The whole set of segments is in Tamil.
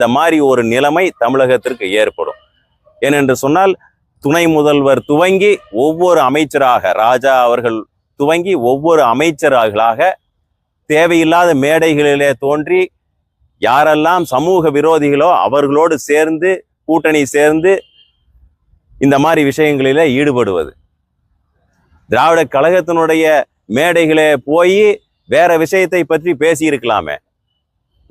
இந்த மாதிரி ஒரு நிலைமை தமிழகத்திற்கு ஏற்படும். ஏனென்று சொன்னால் துணை முதல்வர் துவங்கி ஒவ்வொரு அமைச்சராக ராஜா அவர்கள் துவங்கி ஒவ்வொரு அமைச்சர்களாக தேவையில்லாத மேடைகளிலே தோன்றி யாரெல்லாம் சமூக விரோதிகளோ அவர்களோடு சேர்ந்து கூட்டணி சேர்ந்து இந்த மாதிரி விஷயங்களிலே ஈடுபடுவது. திராவிட கழகத்தினுடைய மேடைகளே போய் வேற விஷயத்தை பற்றி பேசியிருக்கலாமே.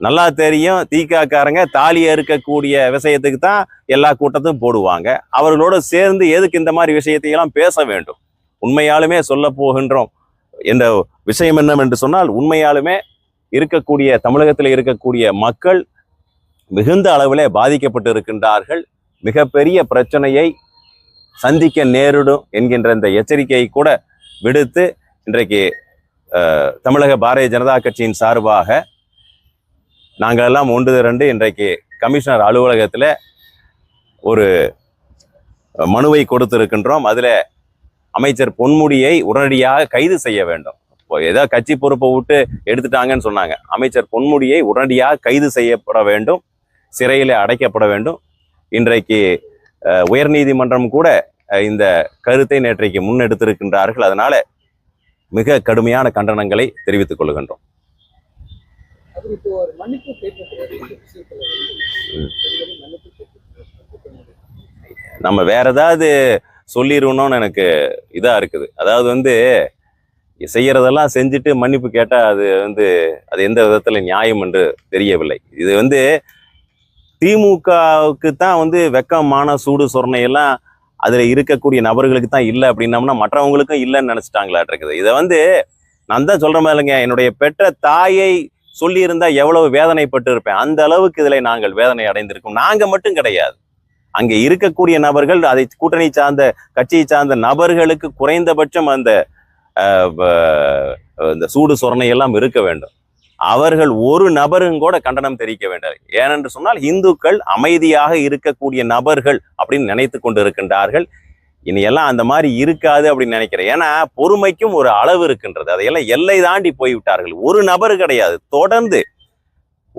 நல்லா தெரியும். தீக்காக்காரங்க தாலி அறுக்கக்கூடிய விஷயத்துக்கு தான் எல்லா கூட்டத்தையும் போடுவாங்க. அவர்களோடு சேர்ந்து எதுக்கு இந்த மாதிரி விஷயத்தையெல்லாம் பேச வேண்டும்? உண்மையாலுமே சொல்ல போகின்றோம். இந்த விஷயம் என்னவென்று சொன்னால் உண்மையாலுமே இருக்கக்கூடிய தமிழகத்தில் இருக்கக்கூடிய மக்கள் மிகுந்த அளவிலே பாதிக்கப்பட்டு இருக்கின்றார்கள் மிகப்பெரிய பிரச்சனையை சந்திக்க நேரிடும் என்கின்ற இந்த எச்சரிக்கையை கூட விடுத்து இன்றைக்கு தமிழக பாரதிய ஜனதா கட்சியின் சார்பாக நாங்கள் எல்லாம் ஒன்று திரண்டு இன்றைக்கு கமிஷனர் அலுவலகத்தில் ஒரு மனுவை கொடுத்திருக்கின்றோம். அதில் அமைச்சர் பொன்முடியை உடனடியாக கைது செய்ய வேண்டும். இப்போ ஏதோ கட்சி பொறுப்பை விட்டு எடுத்துட்டாங்கன்னு சொன்னாங்க. அமைச்சர் பொன்முடியை உடனடியாக கைது செய்யப்பட வேண்டும். சிறையில் அடைக்கப்பட வேண்டும். இன்றைக்கு உயர்நீதிமன்றம் கூட இந்த கருத்தை நேற்றைக்கு முன்னெடுத்திருக்கின்றார்கள். அதனால மிக கடுமையான கண்டனங்களை தெரிவித்துக் கொள்கின்றோம். இப்போ ஒரு மன்னிப்பு நம்ம வேற ஏதாவது சொல்லிடணும்னு எனக்கு இதா இருக்குது. அதாவது வந்து செய்யறதெல்லாம் செஞ்சுட்டு மன்னிப்பு கேட்டா அது வந்து அது எந்த விதத்துல நியாயம் என்று தெரியவில்லை. இது வந்து திமுகவுக்கு தான் வந்து வெக்கமான சூடு சொரணை எல்லாம் அதுல இருக்கக்கூடிய நபர்களுக்கு தான் இல்லை அப்படின்னம்னா மற்றவங்களுக்கும் இல்லைன்னு நினைச்சிட்டாங்களா இருக்குது. இதை வந்து நான் தான் சொல்ற மாதிரி இல்லைங்க என்னுடைய பெற்ற தாயை சொல்லியிருந்தா எவ்வளவு வேதனைப்பட்டு இருப்பேன் அந்த அளவுக்கு இதுல நாங்கள் வேதனை அடைந்திருக்கோம். நாங்க மட்டும் கிடையாது. அங்கே இருக்கக்கூடிய நபர்கள் அதை கூட்டணி சார்ந்த கட்சியை சார்ந்த நபர்களுக்கு குறைந்தபட்சம் அந்த அஹ், இந்த சூடு சொரணை எல்லாம் இருக்க வேண்டும். அவர்கள் ஒரு நபரும் கூட கண்டனம் தெரிவிக்க வேண்டாம். ஏனென்று சொன்னால் இந்துக்கள் அமைதியாக இருக்கக்கூடிய நபர்கள் அப்படின்னு நினைத்து கொண்டு இருக்கின்றார்கள் இனி எல்லாம் அந்த மாதிரி இருக்காது அப்படின்னு நினைக்கிறேன். ஏன்னா பொறுமைக்கும் ஒரு அளவு இருக்கின்றது. அதையெல்லாம் எல்லை தாண்டி போய்விட்டார்கள். ஒரு நபர் கிடையாது. தொடர்ந்து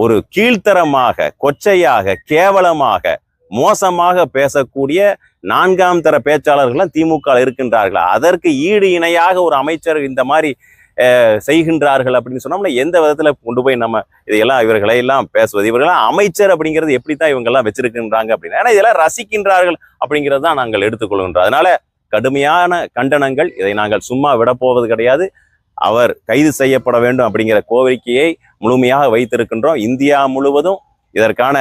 ஒரு கீழ்த்தரமாக கொச்சையாக கேவலமாக மோசமாக பேசக்கூடிய நான்காம் தர பேச்சாளர்களும் திமுக இருக்கின்றார்கள்? அதற்கு ஈடு இணையாக ஒரு அமைச்சர் இந்த மாதிரி செய்கின்றார்கள் அப்படின்னு சொன்னோம்னா எந்த விதத்தில் கொண்டு போய் நம்ம இதையெல்லாம் இவர்களை எல்லாம் பேசுவது? இவர்களெல்லாம் அமைச்சர் அப்படிங்கிறது எப்படி தான் இவங்கெல்லாம் வச்சிருக்கின்றாங்க அப்படின்னு? ஏன்னா இதெல்லாம் ரசிக்கின்றார்கள் அப்படிங்கிறது தான் நாங்கள் எடுத்துக்கொள்கின்றோம். அதனால கடுமையான கண்டனங்கள் இதை நாங்கள் சும்மா விடப்போவது கிடையாது. அவர் கைது செய்யப்பட வேண்டும் அப்படிங்கிற கோரிக்கையை முழுமையாக வைத்திருக்கின்றோம். இந்தியா முழுவதும் இதற்கான